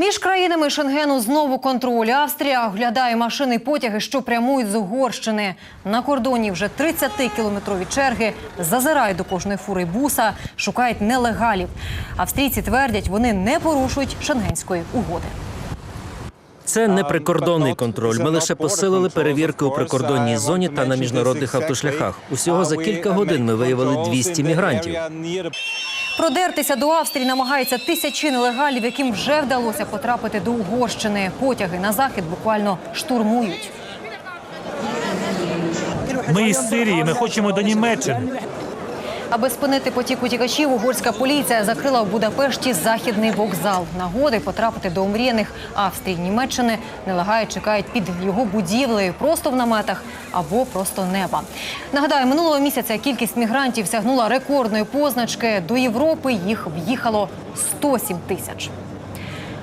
Між країнами Шенгену знову контроль. Австрія оглядає машини і потяги, що прямують з Угорщини. На кордоні вже 30-кілометрові черги. Зазирають до кожної фури буса, шукають нелегалів. Австрійці твердять, вони не порушують шенгенської угоди. Це не прикордонний контроль. Ми лише посилили перевірки у прикордонній зоні та на міжнародних автошляхах. Усього за кілька годин ми виявили 200 мігрантів. Продертися до Австрії намагаються тисячі нелегалів, яким вже вдалося потрапити до Угорщини. Потяги на захід буквально штурмують. Ми із Сирії, ми хочемо до Німеччини. Аби спинити потік утікачів, угорська поліція закрила в Будапешті західний вокзал. Нагоди потрапити до омріяних Австрії, Німеччини нелегаї чекають під його будівлею просто в наметах або просто неба. Нагадаю, минулого місяця кількість мігрантів сягнула рекордної позначки. До Європи їх в'їхало 107 тисяч.